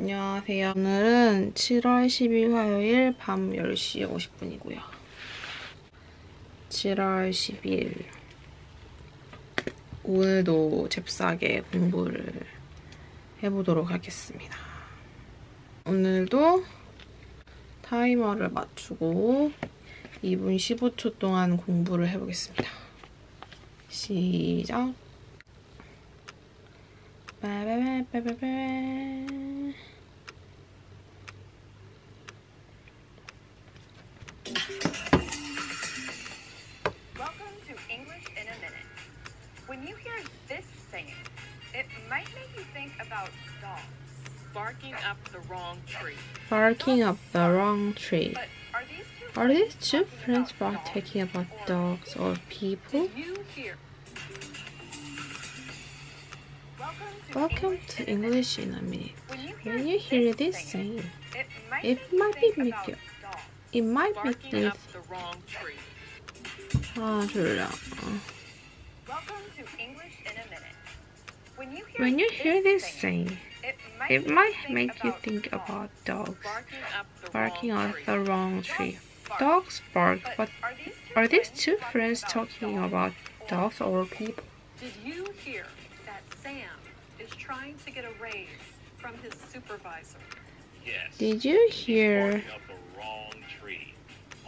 안녕하세요. 오늘은 7월 10일 화요일 밤 10시 50분이고요. 7월 10일 오늘도 잽싸게 공부를 해보도록 하겠습니다. 오늘도 타이머를 맞추고 2분 15초 동안 공부를 해보겠습니다. 시작! 빠바바바바바. about dogs. barking up the wrong tree. Barking up the wrong tree. But are these two Are these two talking friends about about dogs talking about or dogs or people? Did you hear? Welcome Welcome to, to English in a minute. When you hear, When you hear this this saying, saying, it might, it make, might you be think make about you- dogs. it might make Barking you up the wrong tree. 아 졸려. Welcome to English in a Minute. When you hear, When you hear this saying, saying, it might, it make might you make you think about dogs Barking up the wrong tree. the wrong tree. Dogs bark, But but are these two, are friends talking about dogs or or people? Did you hear that Sam is trying to get a raise from his supervisor? Yes. Did you hear? barking up the wrong tree.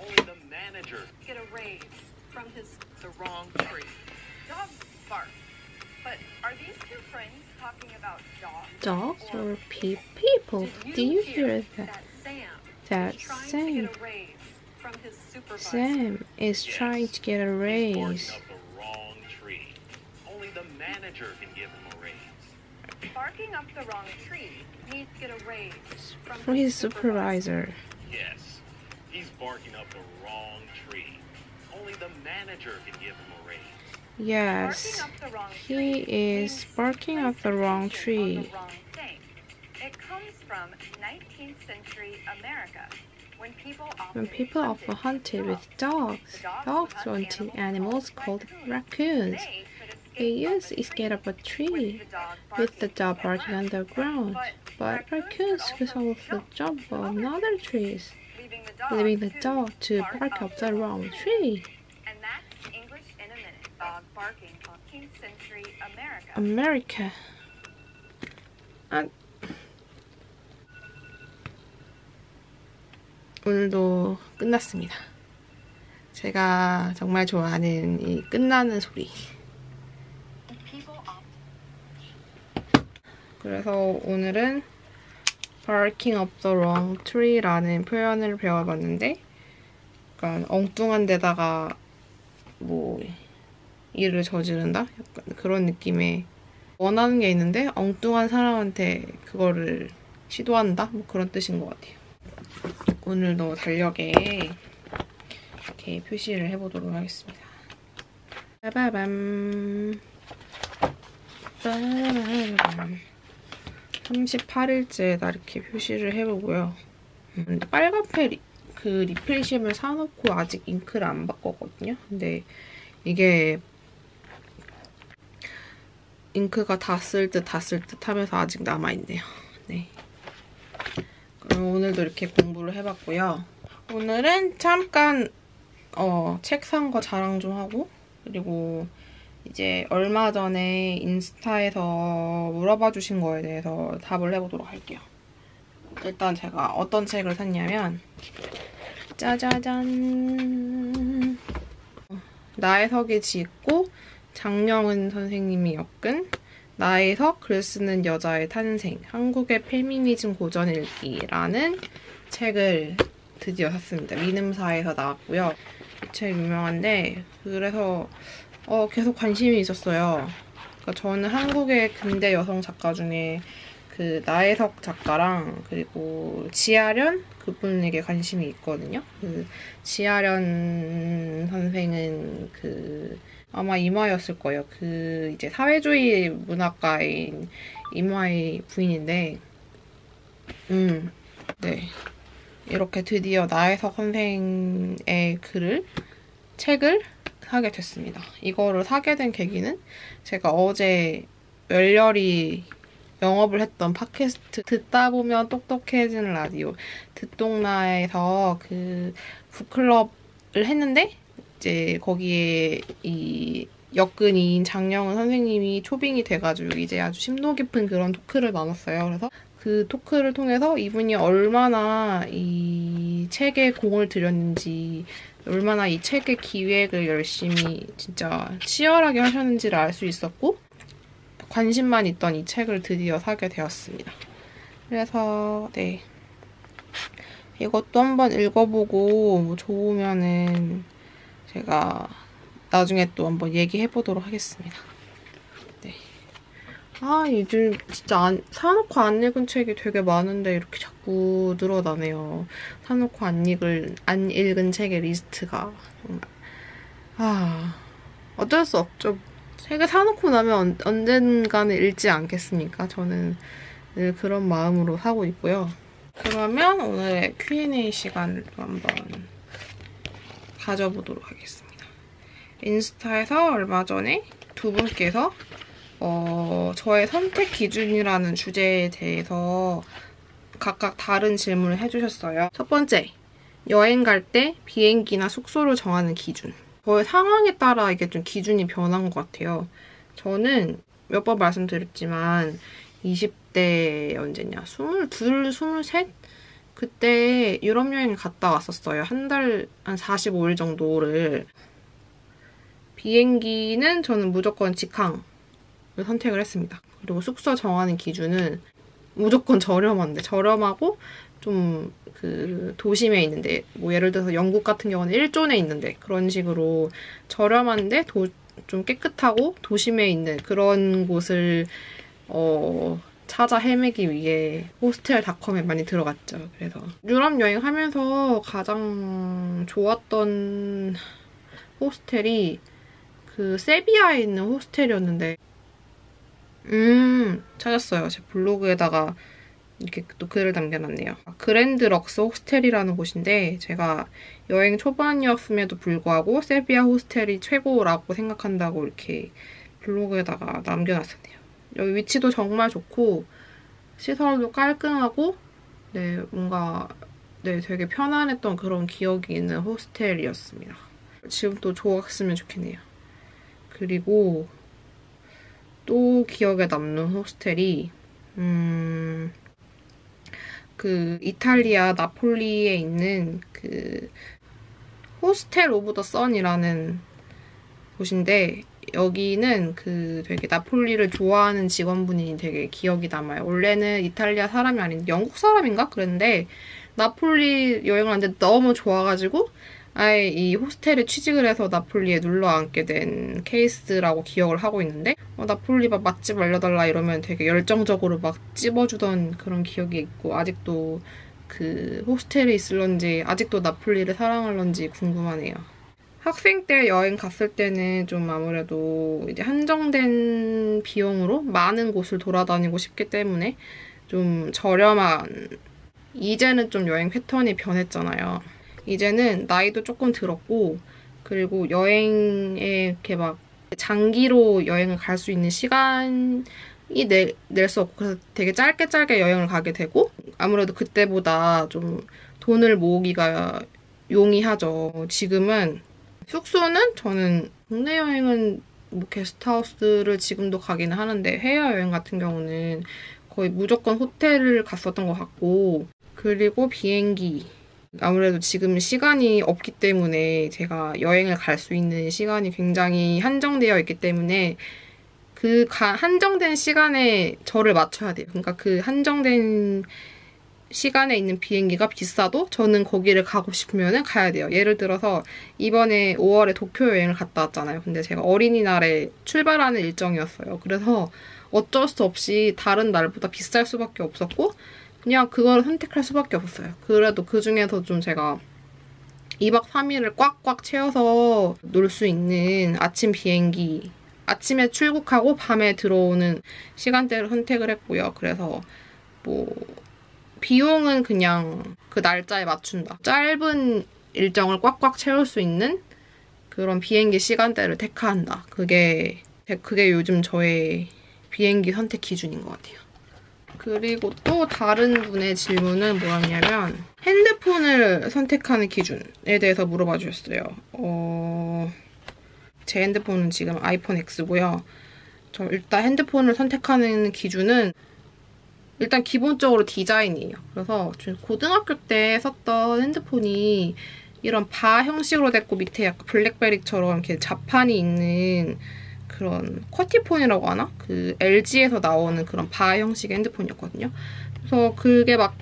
Only the manager. Get a raise from his the wrong tree. Dogs bark. But are these two friends talking about dogs? Dogs or pe- people? Did Do you hear that? that Sam That is trying to Sam, get a raise from his? Sam is trying to get a He's raise barking up the wrong tree. Only the manager can give him a raise. Barking up the wrong tree Needs to get a raise from for his supervisor. Yes. He's barking up the wrong tree. Only the manager can give him a raise. Yes, he is barking up the wrong tree. It comes from 19th century America when people often When people often hunted with dogs, dogs hunted animals called raccoons. They used to escape up a tree with the dog barking on the ground. But raccoons could also jump on other trees, leaving the dog to bark up the wrong tree. Dog barking on 19th century America. America. 아. 오늘도 끝났습니다. 제가 정말 좋아하는 이 끝나는 소리. 그래서 오늘은 barking up the wrong tree라는 표현을 배워봤는데 약간 엉뚱한 데다가 뭐 일을 저지른다? 약간 그런 느낌의 원하는 게 있는데 엉뚱한 사람한테 그거를 시도한다? 뭐 그런 뜻인 것 같아요. 오늘도 달력에 이렇게 표시를 해보도록 하겠습니다. 빠바밤 빠바밤 38일째에다 이렇게 표시를 해보고요. 음, 근데 빨간펜 리, 그 리필심을 사놓고 아직 잉크를 안 바꿨거든요. 근데 이게 잉크가 다 쓸 듯 다 쓸 듯 하면서 아직 남아있네요. 네. 그럼 오늘도 이렇게 공부를 해봤고요. 오늘은 잠깐 어, 책 산 거 자랑 좀 하고 그리고 이제 얼마 전에 인스타에서 물어봐 주신 거에 대해서 답을 해보도록 할게요. 일단 제가 어떤 책을 샀냐면 짜자잔 나의 석이 짓고 장영은 선생님이 엮은 석, 글 쓰는 여자의 탄생, 한국의 페미니즘 고전 읽기라는 책을 드디어 샀습니다. 미음사에서 나왔고요. 이책 유명한데 그래서 어, 계속 관심이 있었어요. 그러니까 저는 한국의 근대 여성 작가 중에 그 나혜석 작가랑 그리고 지아련 그분에게 관심이 있거든요. 그 지아련 선생은 그 아마 이마였을 거예요. 그 이제 사회주의 문학가인 이마의 부인인데, 음, 네. 이렇게 드디어 나혜석 선생의 글을 책을 사게 됐습니다. 이거를 사게 된 계기는 제가 어제 멸렬이 영업을 했던 팟캐스트 듣다 보면 똑똑해지는 라디오 듣동나에서 그 북클럽을 했는데 이제 거기에 이 역근인 장영은 선생님이 초빙이 돼가지고 이제 아주 심도 깊은 그런 토크를 나눴어요. 그래서 그 토크를 통해서 이분이 얼마나 이 책에 공을 들였는지 얼마나 이 책의 기획을 열심히 진짜 치열하게 하셨는지를 알 수 있었고 관심만 있던 이 책을 드디어 사게 되었습니다. 그래서 네 이것도 한번 읽어보고 뭐 좋으면은 제가 나중에 또 한번 얘기해 보도록 하겠습니다. 네. 아 요즘 진짜 안, 사놓고 안 읽은 책이 되게 많은데 이렇게 자꾸 늘어나네요. 사놓고 안 읽을 안 읽은 책의 리스트가 정말 아 어쩔 수 없죠. 책을 사놓고 나면 언, 언젠가는 읽지 않겠습니까? 저는 늘 그런 마음으로 사고 있고요. 그러면 오늘의 Q&A 시간을 한번 가져보도록 하겠습니다. 인스타에서 얼마 전에 두 분께서 어, 저의 선택 기준이라는 주제에 대해서 각각 다른 질문을 해주셨어요. 첫 번째, 여행 갈 때 비행기나 숙소를 정하는 기준. 저의 상황에 따라 이게 좀 기준이 변한 것 같아요. 저는 몇 번 말씀드렸지만 20대 언제냐? 22, 23? 그때 유럽 여행을 갔다 왔었어요. 한 달, 한 45일 정도를. 비행기는 저는 무조건 직항을 선택을 했습니다. 그리고 숙소 정하는 기준은 무조건 저렴한데, 저렴하고 좀 그 도심에 있는데, 뭐 예를 들어서 영국 같은 경우는 일존에 있는데, 그런 식으로 저렴한데 도, 좀 깨끗하고 도심에 있는 그런 곳을, 어, 찾아 헤매기 위해 호스텔닷컴에 많이 들어갔죠. 그래서 유럽 여행하면서 가장 좋았던 호스텔이 그 세비야에 있는 호스텔이었는데 음 찾았어요. 제 블로그에다가 이렇게 또 글을 남겨놨네요. 그랜드 럭스 호스텔이라는 곳인데 제가 여행 초반이었음에도 불구하고 세비야 호스텔이 최고라고 생각한다고 이렇게 블로그에다가 남겨놨었네요. 여기 위치도 정말 좋고 시설도 깔끔하고 네 뭔가 네 되게 편안했던 그런 기억이 있는 호스텔이었습니다. 지금 또 좋았으면 좋겠네요. 그리고 또 기억에 남는 호스텔이 음, 그 이탈리아 나폴리에 있는 그 호스텔 오브 더 선이라는 곳인데 여기는 그 되게 나폴리를 좋아하는 직원분이 되게 기억이 남아요. 원래는 이탈리아 사람이 아닌 영국 사람인가 그랬는데 나폴리 여행을 왔는데 너무 좋아가지고 아예 이 호스텔에 취직을 해서 나폴리에 눌러 앉게 된 케이스라고 기억을 하고 있는데 어, 나폴리 막 맛집 알려달라 이러면 되게 열정적으로 막 찝어주던 그런 기억이 있고 아직도 그 호스텔에 있을런지 아직도 나폴리를 사랑할런지 궁금하네요. 학생 때 여행 갔을 때는 좀 아무래도 이제 한정된 비용으로 많은 곳을 돌아다니고 싶기 때문에 좀 저렴한 이제는 좀 여행 패턴이 변했잖아요. 이제는 나이도 조금 들었고 그리고 여행에 이렇게 막 장기로 여행을 갈 수 있는 시간이 낼 수 없고 그래서 되게 짧게 짧게 여행을 가게 되고 아무래도 그때보다 좀 돈을 모으기가 용이하죠. 지금은 숙소는 저는 국내 여행은 뭐 게스트하우스를 지금도 가기는 하는데 해외여행 같은 경우는 거의 무조건 호텔을 갔었던 것 같고 그리고 비행기 아무래도 지금 시간이 없기 때문에 제가 여행을 갈 수 있는 시간이 굉장히 한정되어 있기 때문에 그 한정된 시간에 저를 맞춰야 돼요. 그러니까 그 한정된 시간에 있는 비행기가 비싸도 저는 거기를 가고 싶으면 가야 돼요. 예를 들어서 이번에 5월에 도쿄 여행을 갔다 왔잖아요. 근데 제가 어린이날에 출발하는 일정이었어요. 그래서 어쩔 수 없이 다른 날보다 비쌀 수밖에 없었고 그냥 그거를 선택할 수밖에 없었어요. 그래도 그 중에서 좀 제가 2박 3일을 꽉꽉 채워서 놀 수 있는 아침 비행기 아침에 출국하고 밤에 들어오는 시간대를 선택을 했고요. 그래서 뭐 비용은 그냥 그 날짜에 맞춘다. 짧은 일정을 꽉꽉 채울 수 있는 그런 비행기 시간대를 택한다. 그게 그게 요즘 저의 비행기 선택 기준인 것 같아요. 그리고 또 다른 분의 질문은 뭐였냐면 핸드폰을 선택하는 기준에 대해서 물어봐 주셨어요. 어... 제 핸드폰은 지금 아이폰 X고요. 저 일단 핸드폰을 선택하는 기준은 일단 기본적으로 디자인이에요. 그래서 저 고등학교 때 썼던 핸드폰이 이런 바 형식으로 됐고 밑에 약간 블랙베리처럼 이렇게 자판이 있는 그런 쿼티폰이라고 하나? 그 LG에서 나오는 그런 바 형식의 핸드폰이었거든요. 그래서 그게 막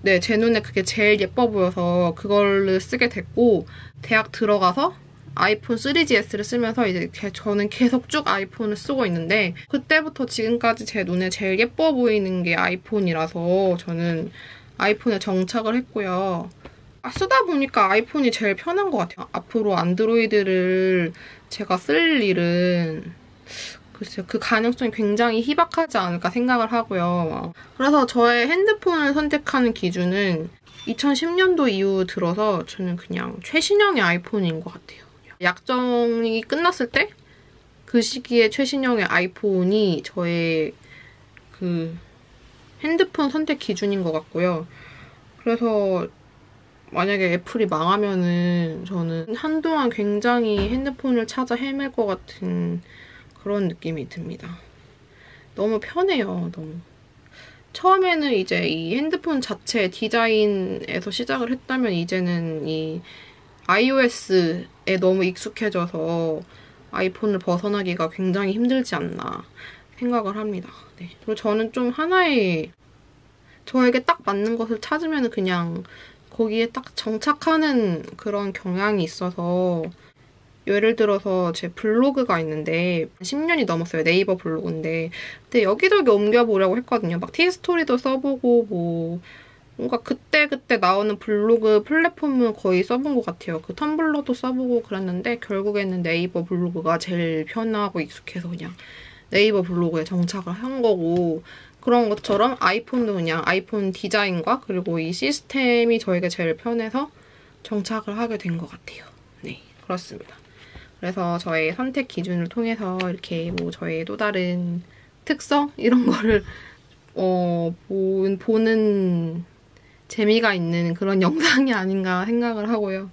네, 제 눈에 그게 제일 예뻐 보여서 그걸를 쓰게 됐고 대학 들어가서 아이폰 3GS를 쓰면서 이제 게- 저는 계속 쭉 아이폰을 쓰고 있는데 그때부터 지금까지 제 눈에 제일 예뻐 보이는 게 아이폰이라서 저는 아이폰에 정착을 했고요. 아, 쓰다 보니까 아이폰이 제일 편한 것 같아요. 앞으로 안드로이드를 제가 쓸 일은 글쎄요, 그 가능성이 굉장히 희박하지 않을까 생각을 하고요. 그래서 저의 핸드폰을 선택하는 기준은 2010년도 이후 들어서 저는 그냥 최신형의 아이폰인 것 같아요. 약정이 끝났을 때 그 시기에 최신형의 아이폰이 저의 그 핸드폰 선택 기준인 것 같고요. 그래서 만약에 애플이 망하면은 저는 한동안 굉장히 핸드폰을 찾아 헤맬 것 같은 그런 느낌이 듭니다. 너무 편해요, 너무. 처음에는 이제 이 핸드폰 자체 디자인에서 시작을 했다면 이제는 이 iOS에 너무 익숙해져서 아이폰을 벗어나기가 굉장히 힘들지 않나 생각을 합니다. 네. 그리고 저는 좀 하나의 저에게 딱 맞는 것을 찾으면 그냥 거기에 딱 정착하는 그런 경향이 있어서 예를 들어서 제 블로그가 있는데 10년이 넘었어요. 네이버 블로그인데 근데 여기저기 옮겨보려고 했거든요. 막 티스토리도 써보고 뭐 뭔가 그때 그때 나오는 블로그 플랫폼은 거의 써본 것 같아요. 그 텀블러도 써보고 그랬는데 결국에는 네이버 블로그가 제일 편하고 익숙해서 그냥 네이버 블로그에 정착을 한 거고 그런 것처럼 아이폰도 그냥 아이폰 디자인과 그리고 이 시스템이 저에게 제일 편해서 정착을 하게 된 것 같아요. 네, 그렇습니다. 그래서 저의 선택 기준을 통해서 이렇게 뭐 저의 또 다른 특성 이런 거를 어, 보- 보는 재미가 있는 그런 영상이 아닌가 생각을 하고요.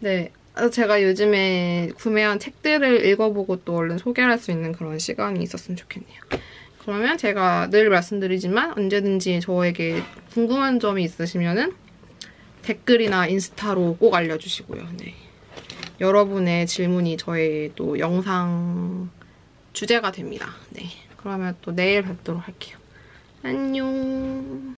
네. 제가 요즘에 구매한 책들을 읽어보고 또 얼른 소개를 할수 있는 그런 시간이 있었으면 좋겠네요. 그러면 제가 늘 말씀드리지만 언제든지 저에게 궁금한 점이 있으시면은 댓글이나 인스타로 꼭 알려주시고요. 네. 여러분의 질문이 저의 또 영상 주제가 됩니다. 네. 그러면 또 내일 뵙도록 할게요. 안녕.